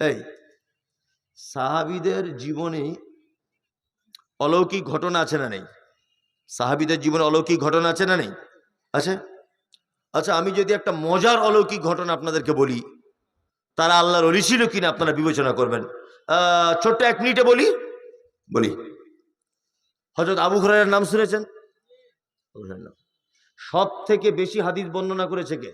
এই সাহাবিদের জীবনে অলৌকিক ঘটনা আছে না নেই? সাহাবিদের জীবনে অলৌকিক ঘটনা আছে না নেই? আছে? আচ্ছা আমি যদি একটা মজার অলৌকিক ঘটনা আপনাদেরকে বলি, তারা আল্লাহর অলি ছিল কিনা আপনারা বিবেচনা করবেন। ছোট্ট এক মিনিটে বলি? বলি। হজরত আবু হুরাইরার নাম শুনেছেন? সব থেকে বেশি হাদিস বর্ণনা করেছে কে?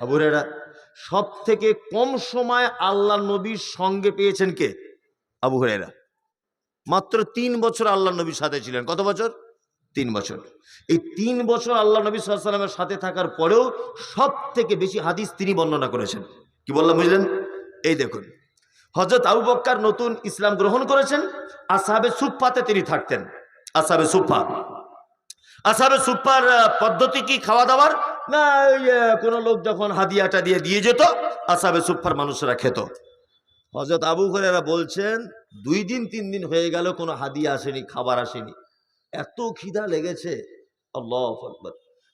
আবু হুরায়রা। সব থেকে কম সময় আল্লাহ নবীর সঙ্গে পেয়েছেন কে? আবু হুরায়রা। মাত্র তিন বছর আল্লাহ নবীর সাথে ছিলেন। কত বছর? তিন বছর। এই তিন বছর আল্লাহ নবী সাল্লামের সাথে থাকার পরেও সব থেকে বেশি হাদিস তিনি বর্ণনা করেছেন। কি বললাম, বুঝলেন? এই দেখুন হজরত আবু বক্কার নতুন ইসলাম গ্রহণ করেছেন আসাবে সুফাতে তিনি থাকতেন। আসাবে সুফা আসাবে সুফার পদ্ধতি কি? খাওয়া দাওয়ার না কোনো লোক যখন হাদিয়াটা দিয়ে দিয়ে যেত, আসাবে সুফার মানুষরা খেত। হজরত আবু হরেরা বলছেন, দুই দিন, তিন দিন হয়ে গেল, কোনো হাদিয়া আসেনি, খাবার আসেনি। এত খিদা লেগেছে। আল্লাহ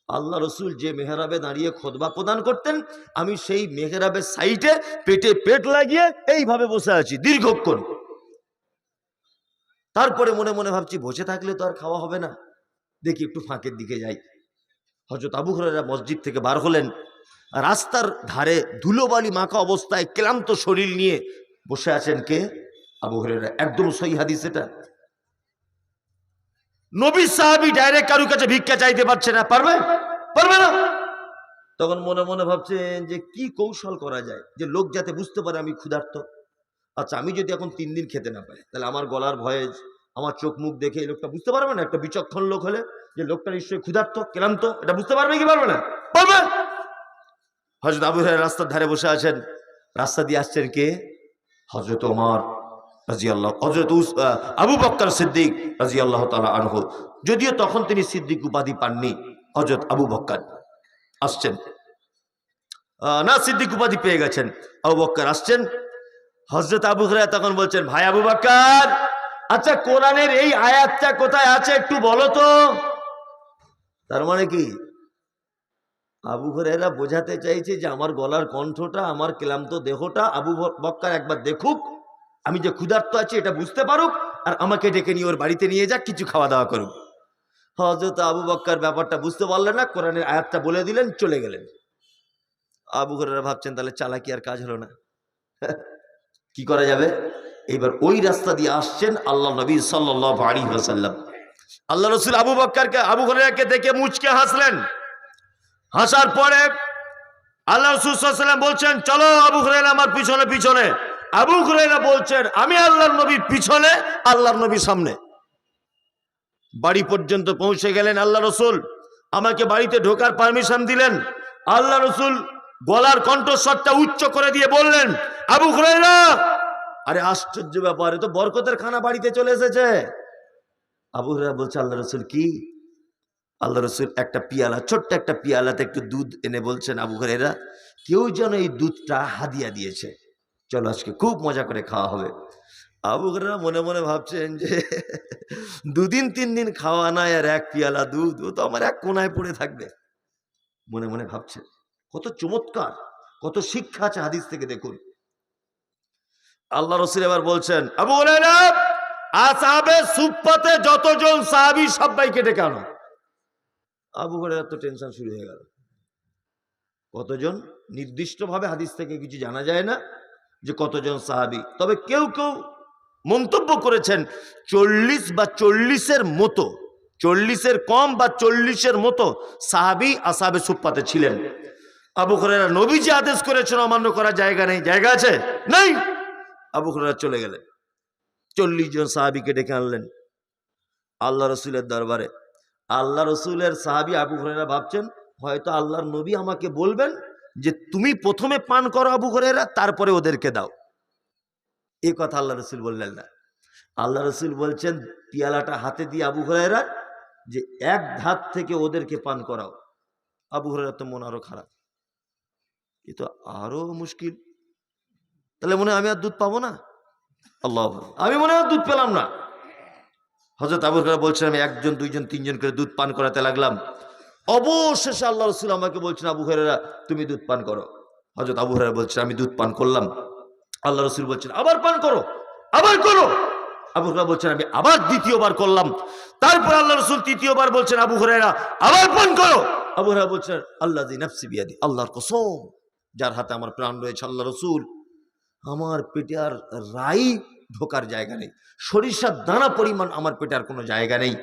আল্লাহ রসুল যে মেহরাবে দাঁড়িয়ে খোদবা প্রদান করতেন, আমি সেই মেহরাবের সাইটে পেটে পেট লাগিয়ে এইভাবে বসে আছি, দীর্ঘক্ষণ। তারপরে মনে মনে ভাবছি, বসে থাকলে তো আর খাওয়া হবে না। দেখি একটু ফাঁকের দিকে যাই। হজরত আবু হরেরা মসজিদ থেকে বার হলেন। রাস্তার ধারে ধুলোবালি মাখা অবস্থায় ক্লান্ত শরীর নিয়ে বসে আছেন কে? আবু হরেরা একদম সহি হাদিস এটা। নবী সাহাবি ডাইরেক্ট কারুর কাছে ভিক্ষা চাইতে পারছে না। পারবে? পারবে না? তখন মনে মনে ভাবছেন যে কি কৌশল করা যায় যে লোক যাতে বুঝতে পারে আমি ক্ষুধার্ত। আচ্ছা আমি যদি এখন তিন দিন খেতে না পাই, তাহলে আমার গলার ভয়েস আমার চোখ মুখ দেখে এই লোকটা বুঝতে পারবে না, একটা বিচক্ষণ লোক হলে যে লোকটা নিশ্চয়ই ক্ষুধার্ত, ক্লান্ত, এটা বুঝতে পারবে কি পারবে না? পারবে? হজরত আবু হরেরা রাস্তার ধারে বসে আছেন। রাস্তা দিয়ে আসছেন কে? হজরত ওমর রাজি আল্লাহ হজরত আবু বক্কর সিদ্দিক রাজি আল্লাহ তালা আনহু। যদিও তখন তিনি সিদ্দিক উপাধি পাননি হজরত আবু বক্কর আসছেন। না, সিদ্দিক উপাধি পেয়ে গেছেন। আবু বক্কর আসছেন। হজরত আবু হুরায়রা তখন বলছেন, ভাই আবু বক্কর আচ্ছা কোরআনের এই আয়াতটা কোথায় আছে একটু বলো তো? তার মানে কি? আবু হুরায়রা বোঝাতে চাইছে যে আমার গলার কণ্ঠটা, আমার ক্লান্ত দেহটা আবু বক্কর একবার দেখুক, আমি যে ক্ষুধার্ত আছি এটা বুঝতে পারুক, আর আমাকে ডেকে নিয়ে ওর বাড়িতে নিয়ে যাক, কিছু খাওয়া দাওয়া করুক। হজরত আবু বক্কার ব্যাপারটা বুঝতে পারলেন না, কোরআনের আয়াতটা বলে দিলেন, চলে গেলেন। আবু হুরায়রা ভাবছেন, তাহলে চালাকি আর কাজ হলো না। কি করা যাবে? এবার ওই রাস্তা দিয়ে আসছেন আল্লাহ নবী সাল্লাহ আলী হাসাল্লাম আল্লাহ রসুল আবু বক্করকে, আবু হুরায়রাকে দেখে মুচকে হাসলেন। হাসার পরে আল্লাহ রসুলাম বলছেন, চলো আবু হুরাইরা আমার পিছনে পিছনে। আবু হুরাইরা বলছেন, আমি আল্লাহর নবীর পিছনে, আল্লাহর নবীর সামনে। বাড়ি পর্যন্ত পৌঁছে গেলেন আল্লাহ রসুল। আমাকে বাড়িতে ঢোকার পারমিশন দিলেন। আল্লাহ রসুল গলার কণ্ঠস্বরটা উচ্চ করে দিয়ে বললেন, আবু হুরাইরা আরে আশ্চর্য ব্যাপার তো বরকতের খানা বাড়িতে চলে এসেছে। আবু হুরাইরা বলছে, আল্লাহ রসুল কি? আল্লাহ রসুল একটা পিয়ালা, ছোট্ট একটা পিয়ালাতে একটু দুধ এনে বলছেন আবু হরেরা কেউ যেন এই দুধটা হাদিয়া দিয়েছে। চলো আজকে খুব মজা করে খাওয়া হবে। আবু হরেরা মনে মনে ভাবছেন যে, দুদিন তিন দিন খাওয়া নাই আর এক পিয়ালা দুধ, ও তো আমার এক কোনায় পড়ে থাকবে। মনে মনে ভাবছেন কত চমৎকার, কত শিক্ষা আছে হাদিস থেকে দেখুন। আল্লাহ রসুল এবার বলছেন, আবু আসাবে সুপ্পাতে যতজন সাহাবি সবাইকে ডেকে আনো। আবু হরেরার তো টেনশন শুরু হয়ে গেল। কতজন? নির্দিষ্টভাবে হাদিস থেকে কিছু জানা যায় না যে কতজন সাহাবি। তবে কেউ কেউ মন্তব্য করেছেন, চল্লিশ বা চল্লিশের মতো, চল্লিশের কম বা চল্লিশের মতো সাহাবি আসাবে সুপ্পাতে ছিলেন। আবু হরেরা নবী যে আদেশ করেছেন, অমান্য করার জায়গা নেই। জায়গা আছে? নেই! আবু হরেরা চলে গেলেন। চল্লিশ জন সাহাবিকে ডেকে আনলেন। আল্লাহ রসুলের দরবারে। আল্লাহ রসুলের সাহাবি আবু হরেরা ভাবছেন, হয়তো আল্লাহর নবী আমাকে বলবেন যে, তুমি প্রথমে পান করো আবু হরেরা তারপরে ওদেরকে দাও। এ কথা আল্লাহ রসুল বললেন না। আল্লাহ রসুল বলছেন, পিয়ালাটা হাতে দিয়ে আবু হরেরা যে এক ধাত থেকে ওদেরকে পান করাও। আবু হরেরা তো মন আরও খারাপ। এ তো আরও মুশকিল। তাহলে মনে আমি আর দুধ পাবো না? আল্লাহ। আমি মনে হয় দুধ পেলাম না। হজরত আবু হরেরা বলছেন, আমি একজন, দুইজন, তিনজন করে দুধ পান করাতে লাগলাম। অবশেষে আল্লাহ রসুল আমাকে বলছেন, আবু হরেরা তুমি দুধ পান করো। হজরত আবু হরেরা বলছেন, আমি দুধ পান করলাম। আল্লাহ রসুল বলছেন, আবার পান করো, আবার করো। আবু হুরায়রা বলছেন, আমি আবার দ্বিতীয়বার করলাম। তারপর আল্লাহ রসুল তৃতীয়বার বলছেন, আবু হুরায়রা, আবার পান করো। আবু হুরায়রা বলছেন আল্লাহ নাফসি আল্লাহর কসম, যার হাতে আমার প্রাণ রয়েছে আল্লাহ রসুল। আমার পেটে আর রাই ঢোকার জায়গা নেই। সরিষার দানা পরিমাণ আমার পেটে আর কোনো জায়গা নেই।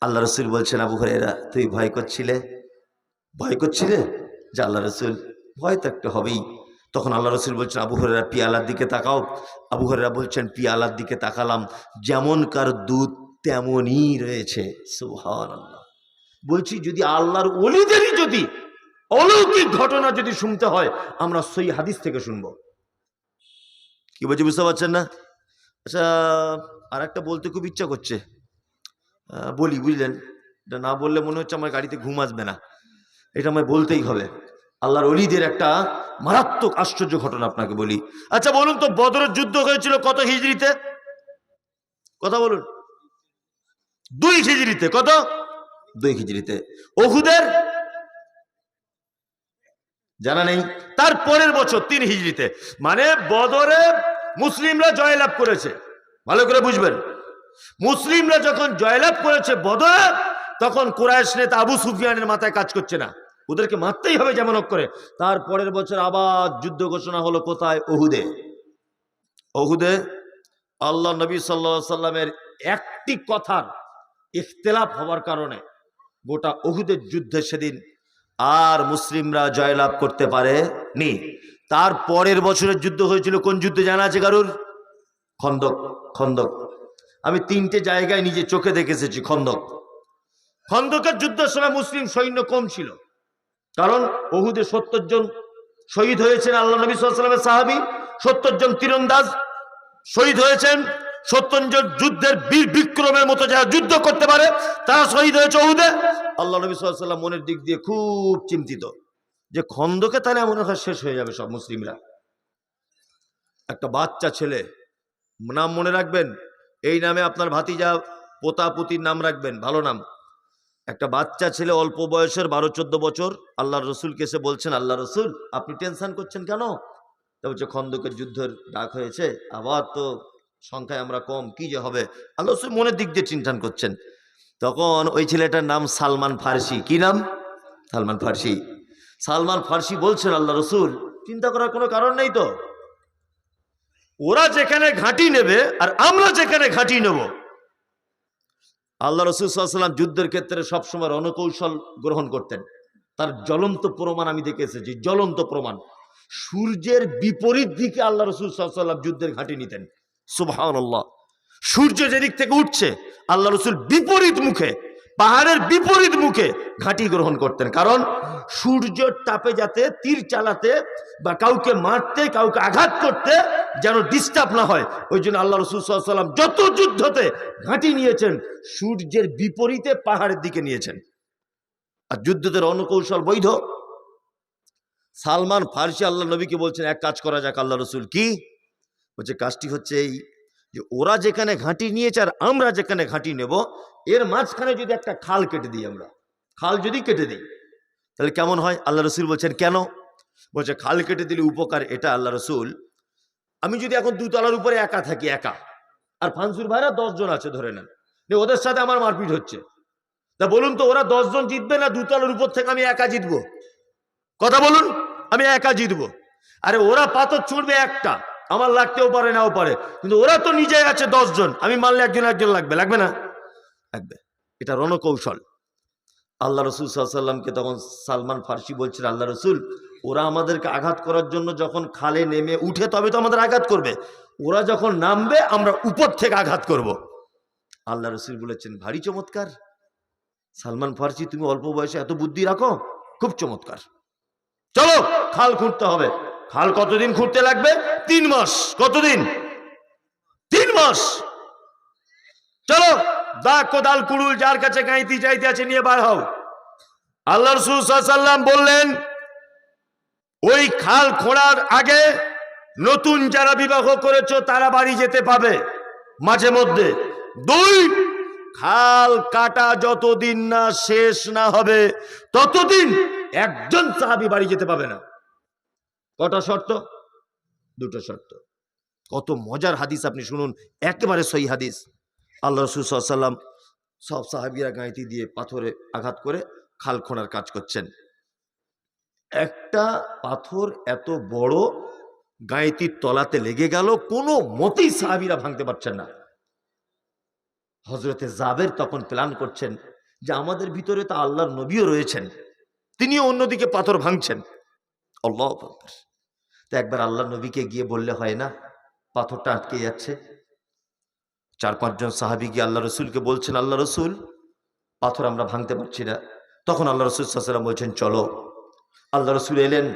আল্লাহ রসুল বলছেন, আবু হুরায়রা, তুই ভয় করছিলে? ভয় করছিলে? যে আল্লাহ রসুল, ভয় তো একটা হবেই। তখন আল্লাহ রসুল বলছেন, আবু হরেরা পিয়ালার দিকে তাকাও। আবু হরেরা বলছেন, পিয়ালার দিকে তাকালাম যেমনকার দুধ তেমনই রয়েছে। সুহান আল্লাহ বলছি, যদি আল্লাহর অলিদেরই যদি অলৌকিক ঘটনা যদি শুনতে হয়, আমরা সই হাদিস থেকে শুনব। কি বলছি বুঝতে পারছেন না? আচ্ছা আর একটা বলতে খুব ইচ্ছা করছে। বলি, বুঝলেন? এটা না বললে মনে হচ্ছে আমার গাড়িতে ঘুম আসবে না। এটা আমায় বলতেই হবে। আল্লাহর অলিদের একটা মারাত্মক আশ্চর্য ঘটনা আপনাকে বলি। আচ্ছা বলুন তো, বদরের যুদ্ধ হয়েছিল কত হিজড়িতে? কথা বলুন। দুই হিজড়িতে, কত? দুই হিজড়িতে। ওহুদের? জানা নেই। তার পরের বছর, তিন হিজড়িতে। মানে বদরে মুসলিমরা জয়লাভ করেছে। ভালো করে বুঝবেন। মুসলিমরা যখন জয়লাভ করেছে বদরে, তখন কুরাইশ নেতা আবু সুফিয়ানের মাথায় কাজ করছে না। ওদেরকে মারতেই হবে যেমন হোক করে। তার পরের বছর আবার যুদ্ধ ঘোষণা হলো কোথায়? ওহুদে ওহুদে আল্লাহ নবী সাল্লা সাল্লামের একটি কথার ইখতলাফ হওয়ার কারণে গোটা অহুদের যুদ্ধে সেদিন আর মুসলিমরা জয়লাভ করতে পারে নি তার পরের বছরের যুদ্ধ হয়েছিল, কোন যুদ্ধে জানা আছে কারুর? খন্দক খন্দক। আমি তিনটে জায়গায় নিজে চোখে দেখে এসেছি, খন্দক। খন্দকের যুদ্ধের সময় মুসলিম সৈন্য কম ছিল। কারণ ওহুদে সত্তর জন শহীদ হয়েছেন আল্লাহ নবী সাল্লামের সাহাবি, সত্তর জন তীরন্দাজ শহীদ হয়েছেন, সত্তর জন যুদ্ধের বীর বিক্রমের মতো যারা যুদ্ধ করতে পারে, তারা শহীদ হয়েছে ওহুদে। আল্লাহ নবী সাল্লাম মনের দিক দিয়ে খুব চিন্তিত। যে খন্দকে তাহলে মনে হয় শেষ হয়ে যাবে সব মুসলিমরা। একটা বাচ্চা ছেলে, নাম মনে রাখবেন? এই নামে আপনার ভাতিজা পোতা পুতির নাম রাখবেন, ভালো নাম। একটা বাচ্চা ছেলে অল্প বয়সের, বারো, চোদ্দ বছর আল্লাহ রসুলকে এসে বলছেন, আল্লাহ রসুল, আপনি টেনশন করছেন কেন? তা বলছে, খন্দকের যুদ্ধের ডাক হয়েছে, আবার তো সংখ্যায় আমরা কম, কি যে হবে? আল্লাহ রসুল মনের দিক দিয়ে চিন্তান করছেন। তখন ওই ছেলেটার নাম সালমান ফার্সি। কি নাম? সালমান ফার্সি। সালমান ফার্সি বলছেন, আল্লাহ রসুল, চিন্তা করার কোনো কারণ নেই তো? ওরা যেখানে ঘাঁটি নেবে আর আমরা যেখানে ঘাঁটি নেব। আল্লাহ রসুল সাল্লাম যুদ্ধের ক্ষেত্রে সবসময় রণকৌশল গ্রহণ করতেন। তার জ্বলন্ত প্রমাণ আমি দেখে এসেছি জ্বলন্ত প্রমাণ। সূর্যের বিপরীত দিকে আল্লাহ রসুল সাল্লাম যুদ্ধের ঘাঁটি নিতেন। আল্লাহ সূর্য যেদিক থেকে উঠছে, আল্লাহ রসুল বিপরীত মুখে পাহাড়ের বিপরীত মুখে ঘাঁটি গ্রহণ করতেন। কারণ সূর্যের তাপে যাতে, তীর চালাতে বা কাউকে মারতে, কাউকে আঘাত করতে যেন ডিস্টার্ব না হয়, ওই জন্য আল্লাহ রসুল সাল্লাম যত যুদ্ধতে ঘাঁটি নিয়েছেন, সূর্যের বিপরীতে পাহাড়ের দিকে নিয়েছেন। আর যুদ্ধদের অনকৌশল বৈধ। সালমান ফার্সি আল্লাহ নবীকে বলছেন, এক কাজ করা যাক আল্লাহ রসুল, কি? বলছে, কাজটি হচ্ছে এই যে ওরা যেখানে ঘাঁটি নিয়েছে আর আমরা যেখানে ঘাঁটি নেব, এর মাঝখানে যদি একটা খাল কেটে দিই আমরা, খাল যদি কেটে দিই, তাহলে কেমন হয়? আল্লাহ রসুল বলছেন, কেন? বলছে, খাল কেটে দিলে উপকার এটা আল্লাহ রসুল। আমি যদি এখন দুতলার উপরে একা থাকি, একা, আর ফানসুর ভাইরা দশজন আছে ধরে নেন ওদের সাথে আমার মারপিট হচ্ছে, তা বলুন তো ওরা দশজন জিতবে না দুতলার উপর থেকে আমি একা জিতবো? কথা বলুন, আমি একা জিতবো। আরে ওরা পাথর ছুঁড়বে একটা আমার লাগতেও পারে, নাও পারে। কিন্তু ওরা তো নিজে আছে দশজন। আমি মানলে একজন একজন লাগবে। লাগবে না? লাগবে। এটা রণকৌশল। আল্লাহ রসুল সাল্লামকে তখন সালমান ফার্সি বলছেন আল্লাহ রসুল, ওরা আমাদেরকে আঘাত করার জন্য যখন খালে নেমে উঠে, তবে তো আমাদের আঘাত করবে। ওরা যখন নামবে, আমরা উপর থেকে আঘাত করব। আল্লাহ রসুল বলেছেন, ভারী চমৎকার। সালমান ফার্সি, তুমি অল্প বয়সে এত বুদ্ধি রাখো, খুব চমৎকার। চলো, খাল খুঁড়তে হবে। খাল কতদিন খুঁড়তে লাগবে? তিন মাস। কতদিন? তিন মাস। চলো, দা কোদাল কুড়ুল যার কাছে গাইতি চাইতে আছে নিয়ে বার হও। আল্লাহ রসুল সাল্লাম বললেন, ওই খাল খোঁড়ার আগে নতুন যারা বিবাহ করেছ, তারা বাড়ি যেতে পাবে। মাঝে মধ্যে। দুই, খাল কাটা যতদিন না শেষ না হবে, ততদিন একজন সাহাবি বাড়ি যেতে পাবে না। কটা শর্ত? দুটো শর্ত। কত মজার হাদিস আপনি শুনুন, একেবারে সই হাদিস। আল্লাহ রসুল সাল্লাম সব সাহাবিরা গাঁইতি দিয়ে পাথরে আঘাত করে খাল খোঁড়ার কাজ করছেন। একটা পাথর এত বড় গাঁইতির তলাতে লেগে গেল, কোনো মতেই সাহাবিরা ভাঙতে পারছেন না। হজরতে জাবের তখন প্ল্যান করছেন যে আমাদের ভিতরে তো আল্লাহর নবীও রয়েছেন, তিনিও অন্যদিকে পাথর ভাঙছেন। আকবার। তো একবার আল্লাহ নবীকে গিয়ে বললে হয় না, পাথরটা আটকে যাচ্ছে। চার পাঁচজন সাহাবি গিয়ে আল্লাহ রসুলকে বলছেন, আল্লাহ রসুল, পাথর আমরা ভাঙতে পারছি না। তখন আল্লাহ রসুল সাল্লাম বলছেন, চলো। আল্লাহ রসুল এলেন,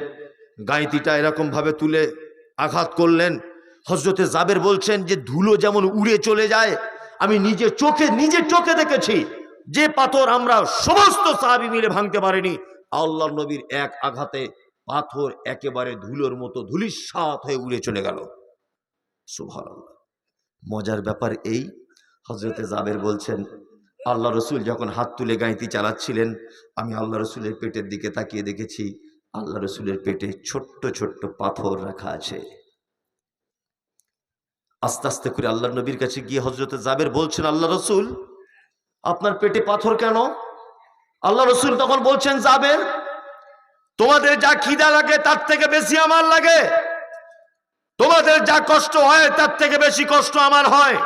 গাঁইতিটা এরকম ভাবে তুলে আঘাত করলেন। হজরতে জাবের বলছেন যে, ধুলো যেমন উড়ে চলে যায়, আমি নিজে চোখে নিজে চোখে দেখেছি যে পাথর আমরা সমস্ত সাহাবি মিলে ভাঙতে পারিনি। আল্লাহ নবীর এক আঘাতে পাথর একেবারে ধুলোর মতো ধুলির ধুলিস্বাত হয়ে উড়ে চলে গেল। সুবহানাল্লাহ। মজার ব্যাপার এই হজরতে জাবের বলছেন, আল্লাহ রসুল যখন হাত তুলে গাঁইতি চালাচ্ছিলেন, আমি আল্লাহ রসুলের পেটের দিকে তাকিয়ে দেখেছি, আল্লাহ রসুলের পেটে ছোট্ট ছোট্ট পাথর রাখা আছে। আস্তে আস্তে করে আল্লাহ নবীর কাছে গিয়ে হজরতে জাবের বলছেন, আল্লাহ রসুল, আপনার পেটে পাথর কেন? আল্লাহ রসুল তখন বলছেন, জাবের তোমাদের যা খিদা লাগে, তার থেকে বেশি আমার লাগে। তোমাদের যা কষ্ট হয়, তার থেকে বেশি কষ্ট আমার হয়।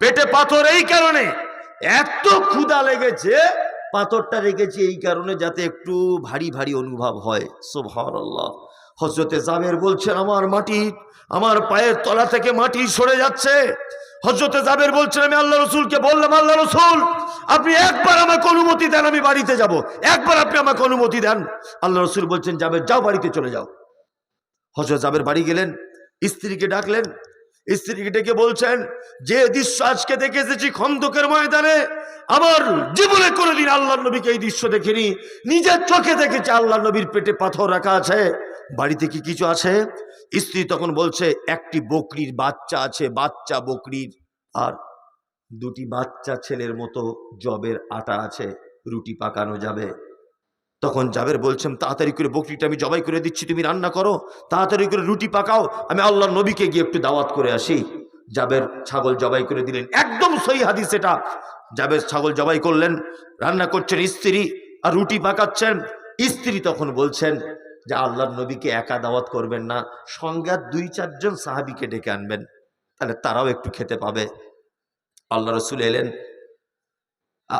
পেটে পাথর এই কারণে, এত ক্ষুদা লেগেছে, পাথরটা রেখেছি এই কারণে যাতে একটু ভারী ভারী অনুভব হয়। সুবহানাল্লাহ। হজরতে জাবের বলছেন, আমার মাটি, আমার পায়ের তলা থেকে মাটি সরে যাচ্ছে। হজরতে জাবের বলছেন, আমি আল্লাহ রসুলকে বললাম, আল্লাহ রসুল, আপনি একবার আমাকে অনুমতি দেন, আমি বাড়িতে যাব। একবার আপনি আমাকে অনুমতি দেন। আল্লাহ রসুল বলছেন, জাবের, যাও বাড়িতে চলে যাও। হজরত জাবের বাড়ি গেলেন, স্ত্রীকে ডাকলেন। স্ত্রীকে ডেকে বলছেন, যে দৃশ্য আজকে দেখে এসেছি খন্দকের ময়দানে, আমার জীবনে কোনোদিন আল্লাহ নবীকে এই দৃশ্য দেখিনি। নিজের চোখে দেখেছি আল্লাহ নবীর পেটে পাথর রাখা আছে। বাড়িতে কি কিছু আছে? স্ত্রী তখন বলছে, একটি বকরির বাচ্চা আছে, বাচ্চা বকরির। আর দুটি বাচ্চা ছেলের মতো জবের আটা আছে, রুটি পাকানো যাবে। তখন জাবের বলছেন, তাড়াতাড়ি করে বকরিটা আমি জবাই করে দিচ্ছি, তুমি রান্না করো। তাড়াতাড়ি করে রুটি পাকাও, আমি আল্লাহ নবীকে গিয়ে একটু দাওয়াত করে আসি। জাবের ছাগল জবাই করে দিলেন। একদম সই হাদিস এটা। জাবের ছাগল জবাই করলেন, রান্না করছেন স্ত্রী আর রুটি পাকাচ্ছেন। স্ত্রী তখন বলছেন যে আল্লাহর নবীকে একা দাওয়াত করবেন না আর দুই চারজন সাহাবিকে ডেকে আনবেন, তাহলে তারাও একটু খেতে পাবে। আল্লাহ রসুল এলেন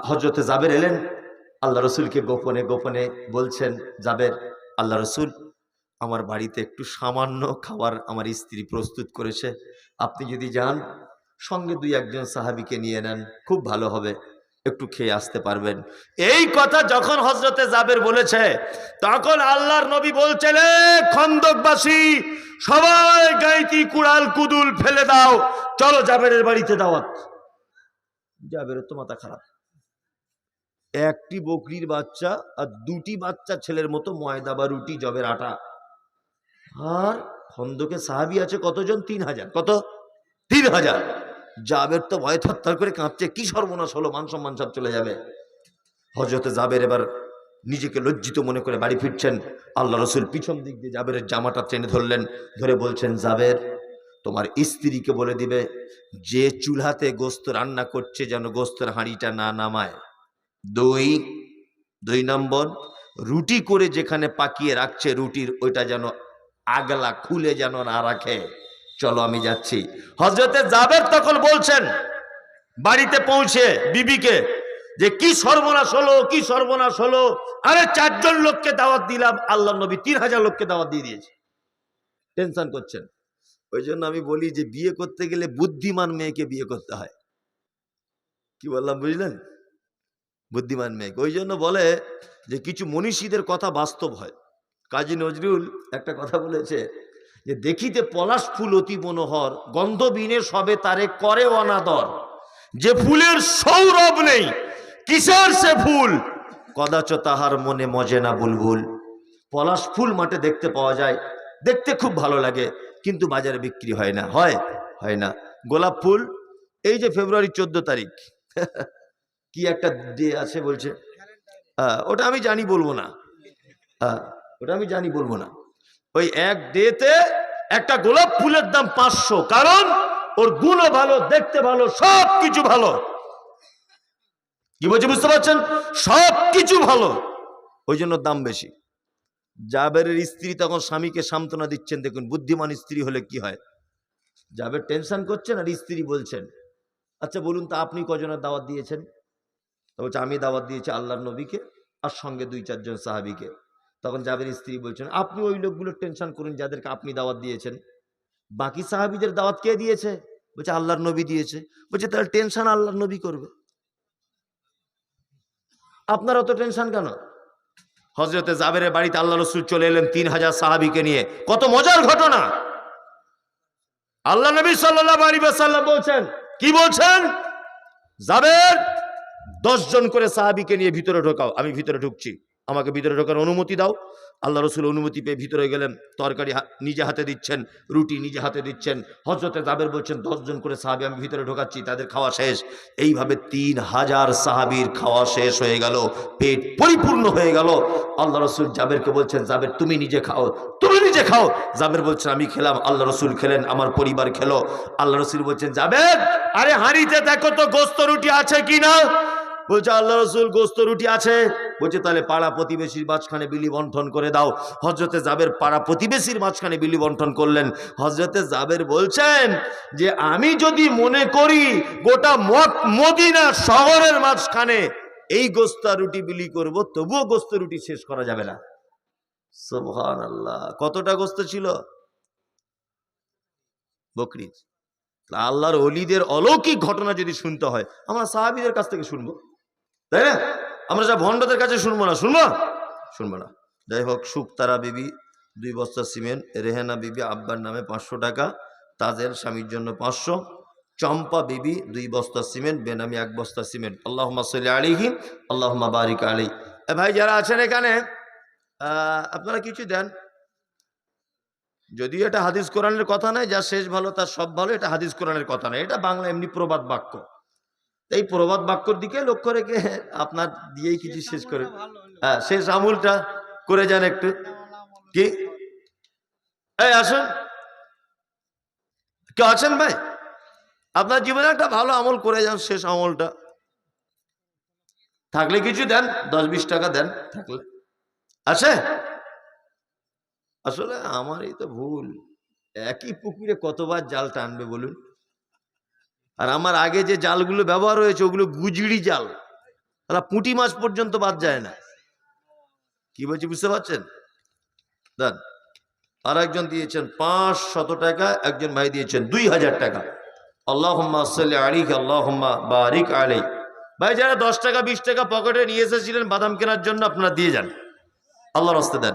হজরতে জাবের এলেন, আল্লাহ রসুলকে গোপনে গোপনে বলছেন, জাবের, আল্লাহ রসুল, আমার বাড়িতে একটু সামান্য খাবার আমার স্ত্রী প্রস্তুত করেছে। আপনি যদি যান, সঙ্গে দুই একজন সাহাবিকে নিয়ে নেন, খুব ভালো হবে। একটু খেয়ে আসতে পারবেন। এই কথা যখন হজরতে জাবের বলেছে, তখন আল্লাহর নবী বলছেন, "এ খন্দকবাসী, সবাই গাইতি কুড়াল কুদুল ফেলে দাও। চলো জাবেরের বাড়িতে দাওয়াত। জাবেরের তো মাথা খারাপ। একটি বকরির বাচ্চা আর দুটি বাচ্চা ছেলের মতো ময়দা বা রুটি, জবের আটা। আর খন্দকে সাহাবি আছে কতজন? তিন হাজার। কত? তিন হাজার। জাবের তো ভয় থরথর করে কাঁপছে, কি সর্বনাশ হলো, মান সম্মান সব চলে যাবে। হজরতে জাবের এবার নিজেকে লজ্জিত মনে করে বাড়ি ফিরছেন। আল্লাহ রসুল পিছন দিক দিয়ে জাবেরের জামাটা টেনে ধরলেন, ধরে বলছেন, জাবের, তোমার স্ত্রীকে বলে দিবে, যে চুলহাতে গোস্ত রান্না করছে যেন গোস্তের হাঁড়িটা না নামায়। দুই দুই নম্বর, রুটি করে যেখানে পাকিয়ে রাখছে রুটির, ওইটা যেন আগলা খুলে যেন না রাখে। চলো আমি যাচ্ছি। হজরতে জাবের তখন বলছেন, বাড়িতে পৌঁছে বিবিকে যে কি সর্বনাশ হলো, কি সর্বনাশ হলো। আরে চারজন লোককে দাওয়াত দিলাম, আল্লাহ নবী তিন হাজার লোককে দাওয়াত দিয়ে দিয়েছে। টেনশন করছেন। ওই জন্য আমি বলি যে বিয়ে করতে গেলে বুদ্ধিমান মেয়েকে বিয়ে করতে হয়। কি বললাম, বুঝলেন? বুদ্ধিমান মেয়েকে। ওই জন্য বলে যে কিছু মনীষীদের কথা বাস্তব হয়। কাজী নজরুল একটা কথা বলেছে যে দেখিতে পলাশ ফুল অতি মনোহর, গন্ধবিনে সবে তারে করে অনাদর। যে ফুলের সৌরভ নেই, কিসের সে ফুল? কদাচ তাহার মনে মজে না বুলবুল। পলাশ ফুল মাঠে দেখতে পাওয়া যায়, দেখতে খুব ভালো লাগে, কিন্তু বাজারে বিক্রি হয় না, হয় হয় না। গোলাপ ফুল, এই যে ফেব্রুয়ারি চোদ্দ তারিখ। কি একটা ডে আছে বলছে। ওটা আমি জানি বলব না। ওটা আমি জানি বলব না। ওই এক ডেতে একটা গোলাপ ফুলের দাম পাঁচশো। কারণ ওর গুণও ভালো, দেখতে ভালো সব কিছু ভালো। কি বলছি বুঝতে পারছেন? সব কিছু ভালো। ওই জন্য দাম বেশি। জাবেরের স্ত্রী তখন স্বামীকে সান্ত্বনা দিচ্ছেন, দেখুন, বুদ্ধিমান স্ত্রী হলে কি হয়? জাবের টেনশন করছেন আর স্ত্রী বলছেন আচ্ছা বলুন তো, আপনি কজনের দাওয়াত দিয়েছেন? তো বলছে, আমি দাওয়াত দিয়েছি আল্লাহর নবীকে আর সঙ্গে দুই চারজন সাহাবিকে। তখন জাবের স্ত্রী বলছেন, আপনি ওই লোকগুলোর টেনশন করুন যাদেরকে আপনি দাওয়াত দিয়েছেন। বাকি সাহাবিদের দাওয়াত কে দিয়েছে? বলছে, আল্লাহর নবী দিয়েছে। বলছে, তাহলে টেনশন আল্লাহর নবী করবে। আপনার অত টেনশন কেন? হজরতে জাবেরের বাড়িতে আল্লাহ রসুল চলে এলেন তিন হাজার সাহাবিকে নিয়ে। কত মজার ঘটনা! আল্লাহ নবী সাল্লাম বলছেন, কি বলছেন? জাবের, দশ জন করে সাহাবিকে নিয়ে ভিতরে ঢোকাও, আমি ভিতরে ঢুকছি। আমাকে ভিতরে ঢোকার অনুমতি দাও। আল্লাহ রসুল অনুমতি পেয়ে ভিতরে গেলেন, তরকারি নিজে হাতে দিচ্ছেন, রুটি নিজে হাতে দিচ্ছেন। হজরতে জাবের বলছেন দশজন করে সাহাবি আমি ভিতরে ঢোকাচ্ছি, তাদের খাওয়া শেষ। এইভাবে তিন হাজার সাহাবির খাওয়া শেষ হয়ে গেল, পেট পরিপূর্ণ হয়ে গেল। আল্লাহ রসুল জাবেরকে বলছেন, জাবের, তুমি নিজে খাও, তুমি নিজে খাও। জাবের বলছেন, আমি খেলাম। আল্লাহ রসুল খেলেন, আমার পরিবার খেলো। আল্লাহ রসুল বলছেন, জাবের, আরে হাঁড়িতে দেখো তো গোস্ত রুটি আছে কি না বলছে, আল্লাহ রসুল, গোস্ত রুটি আছে। বলছে, তাহলে পাড়া প্রতিবেশীর মাঝখানে বিলি বন্টন করে দাও। হজরতে জাবের পাড়া প্রতিবেশীর মাঝখানে বিলি বন্টন করলেন। হজরতে জাবের বলছেন যে, আমি যদি মনে করি গোটা মদিনা শহরের মাঝখানে এই গোস্তা রুটি বিলি করব, তবুও গোস্ত রুটি শেষ করা যাবে না। সোহান আল্লাহ কতটা গোস্ত ছিল? বকরি আল্লাহর অলিদের অলৌকিক ঘটনা যদি শুনতে হয়, আমরা সাহাবিদের কাছ থেকে শুনব। তাই না? আমরা যা ভণ্ডদের কাছে শুনব না, শুনব? শুনব না। যাই হোক সুক্তারা বিবি, দুই বস্তা সিমেন্ট, রেহেনা বিবি, আব্বার নামে পাঁচশো টাকা তাজের স্বামীর জন্য পাঁচশো, চম্পা বিবি, দুই বস্তা সিমেন্ট, বেনামি এক বস্তা সিমেন্ট। আল্লাহ সাল্লি আলিহি আল্লাহ বারিক আলী ভাই, যারা আছেন এখানে আপনারা কিছু দেন? যদিও এটা হাদিস কোরআনের কথা নয়, যা শেষ ভালো, তার সব ভালো, এটা হাদিস কোরআনের কথা নয়। এটা বাংলা এমনি প্রবাদ বাক্য। এই প্রবাদ বাক্যর দিকে লক্ষ্য রেখে আপনার দিয়েই কিছু শেষ করে। হ্যাঁ শেষ আমুলটা করে যান একটু। কি? এই, আসুন। কেউ আছেন ভাই? আপনার জীবনে একটা ভালো আমল করে যান, শেষ আমলটা। থাকলে কিছু দেন, দশ বিশ টাকা দেন, থাকলে। আছে? আসলে আমারই তো ভুল। একই পুকুরে কতবার জাল টানবে বলুন? আর আমার আগে যে জালগুলো ব্যবহার হয়েছে, ওগুলো গুজড়ি জাল। তারা পুঁটি মাছ পর্যন্ত বাদ যায় না। কি বলছি বুঝতে পারছেন? দেন আর একজন দিয়েছেন পাঁচ শত টাকা, একজন ভাই দিয়েছেন দুই হাজার টাকা আল্লাহ আলিক আল্লাহ বারিক আলাই ভাই, যারা দশ টাকা, বিশ টাকা পকেটে নিয়ে এসেছিলেন বাদাম কেনার জন্য, আপনারা দিয়ে যান। আল্লাহর হস্তে দেন।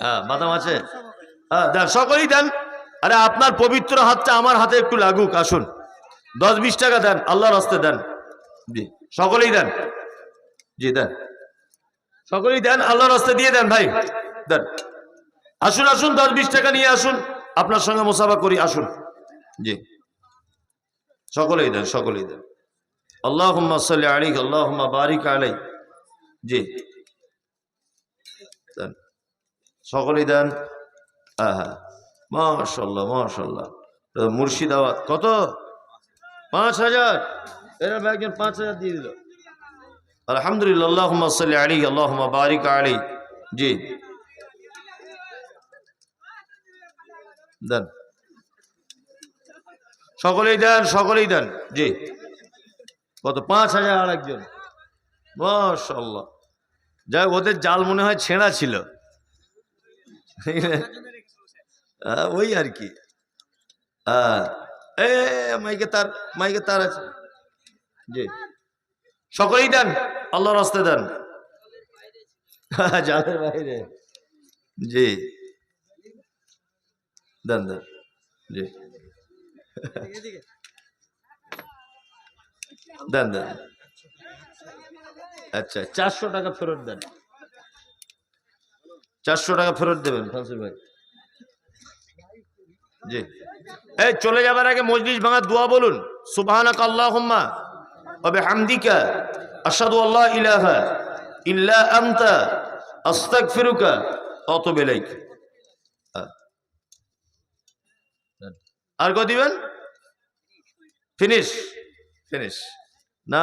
হ্যাঁ বাদাম আছে? হ্যাঁ দেন, সকলেই দেন। আরে, আপনার পবিত্র হাতটা আমার হাতে একটু লাগুক, আসুন। দশ বিশ টাকা দেন, আল্লাহর হস্তে দেন। জি, সকলেই দেন। জি, দেন। সকলেই দেন, আল্লাহর হস্তে দিয়ে দেন, ভাই। দেন। আসুন আসুন, দশ বিশ টাকা নিয়ে আসুন। আপনার সঙ্গে মোসাফা করি, আসুন। জি। সকলেই দেন সকলেই দেন। আল্লাহ সাল্লি আলিক আল্লাহ বারিক আলাই জি। দেন। সকলেই দেন। হ্যাঁ হ্যাঁ। মাশাল্লাহ তো মুর্শিদাবাদ, কত? পাঁচ হাজার। এরা একজন পাঁচ হাজার দিয়ে দিল। আলহামদুলিল্লাহ আল্লাহ সাল্লি আলী আল্লাহ বারিক আলী জি। দেন। সকলেই দেন সকলেই দেন। জি। কত? পাঁচ হাজার আর একজন মাশাল্লাহ যাই ওদের জাল মনে হয় ছেঁড়া ছিল। হ্যাঁ, ওই আর কি। হ্যাঁ। এ মাইকে তার মাইকে তার আছে। জি। সকলেই দেন, আল্লাহর রাস্তে দেন। জালের বাইরে। জি। দেন দেন। জি। দেন দেন। আচ্ছা চারশো টাকা ফেরত দেন। চারশো টাকা ফেরত দেবেন, ফান্সুর ভাই। জি। এই, চলে যাবার আগে মজলিস ভাঙার দোয়া বলুন। সুবহানাক আল্লাহুম্মা ওয়া বিহামদিকা আশহাদু আল্লা ইলাহা ইল্লা আনতা আস্তাগফিরুকা ওয়া আতুবু ইলাইক। আর কত দিবেন? ফিনিশ। ফিনিশ। না